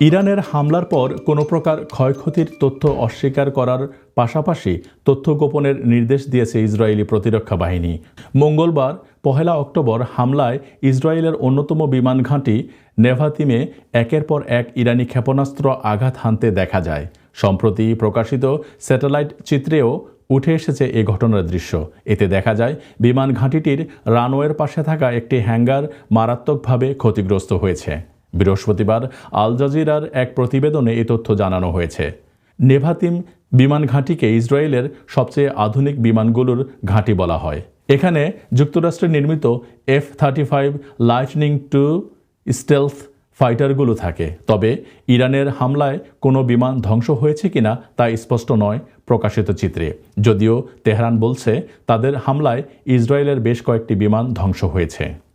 ইরানের হামলার পর কোনো প্রকার ক্ষয়ক্ষতির তথ্য অস্বীকার করার পাশাপাশি তথ্য গোপনের নির্দেশ দিয়েছে ইসরায়েলি প্রতিরক্ষা বাহিনী। মঙ্গলবার, পহেলা অক্টোবর, হামলায় ইসরায়েলের অন্যতম বিমান ঘাঁটি নেভাতিমে একের পর এক ইরানি ক্ষেপণাস্ত্র আঘাত হানতে দেখা যায়। সম্প্রতি প্রকাশিত স্যাটেলাইট চিত্রেও উঠে এসেছে এ ঘটনার দৃশ্য। এতে দেখা যায়, বিমান ঘাঁটিটির রানওয়ের পাশে থাকা একটি হ্যাঙ্গার মারাত্মকভাবে ক্ষতিগ্রস্ত হয়েছে। বৃহস্পতিবার আল জাজিরার এক প্রতিবেদনে এ তথ্য জানানো হয়েছে। নেভাতিম বিমান ঘাঁটিকে ইসরায়েলের সবচেয়ে আধুনিক বিমানগুলোর ঘাঁটি বলা হয়। এখানে যুক্তরাষ্ট্রে নির্মিত F thirty five lightning two stealth ফাইটারগুলো থাকে। তবে ইরানের হামলায় কোনো বিমান ধ্বংস হয়েছে কিনা তা স্পষ্ট নয় প্রকাশিত চিত্রে। যদিও তেহরান বলছে, তাদের হামলায় ইসরায়েলের বেশ কয়েকটি বিমান ধ্বংস হয়েছে।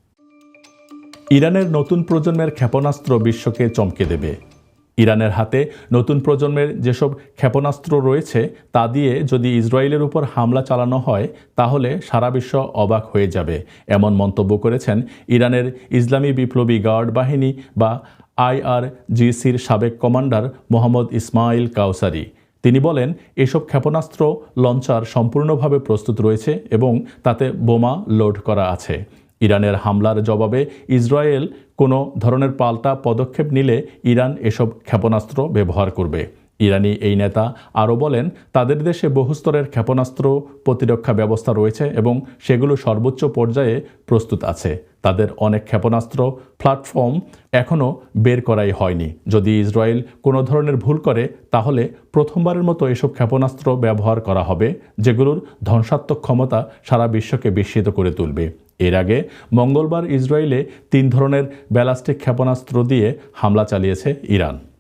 ইরানের নতুন প্রজন্মের ক্ষেপণাস্ত্র বিশ্বকে চমকে দেবে। ইরানের হাতে নতুন প্রজন্মের যেসব ক্ষেপণাস্ত্র রয়েছে, তা দিয়ে যদি ইসরায়েলের উপর হামলা চালানো হয়, তাহলে সারা বিশ্ব অবাক হয়ে যাবে, এমন মন্তব্য করেছেন ইরানের ইসলামী বিপ্লবী গার্ড বাহিনী বা আইআরজিসির সাবেক কমান্ডার মোহাম্মদ ইসমাইল কাউসারি। তিনি বলেন, এসব ক্ষেপণাস্ত্র লঞ্চার সম্পূর্ণভাবে প্রস্তুত রয়েছে এবং তাতে বোমা লোড করা আছে। ইরানের হামলার জবাবে ইসরায়েল কোনো ধরনের পাল্টা পদক্ষেপ নিলে ইরান এসব ক্ষেপণাস্ত্র ব্যবহার করবে। ইরানি এই নেতা আরও বলেন, তাদের দেশে বহুস্তরের ক্ষেপণাস্ত্র প্রতিরক্ষা ব্যবস্থা রয়েছে এবং সেগুলো সর্বোচ্চ পর্যায়ে প্রস্তুত আছে। তাদের অনেক ক্ষেপণাস্ত্র প্ল্যাটফর্ম এখনও বের করাই হয়নি। যদি ইসরায়েল কোনো ধরনের ভুল করে, তাহলে প্রথমবারের মতো এসব ক্ষেপণাস্ত্র ব্যবহার করা হবে, যেগুলোর ধ্বংসাত্মক ক্ষমতা সারা বিশ্বকে বিস্মিত করে তুলবে। এর আগে মঙ্গলবার ইসরায়েলে তিন ধরনের ব্যালাস্টিক ক্ষেপণাস্ত্র দিয়ে হামলা চালিয়েছে ইরান।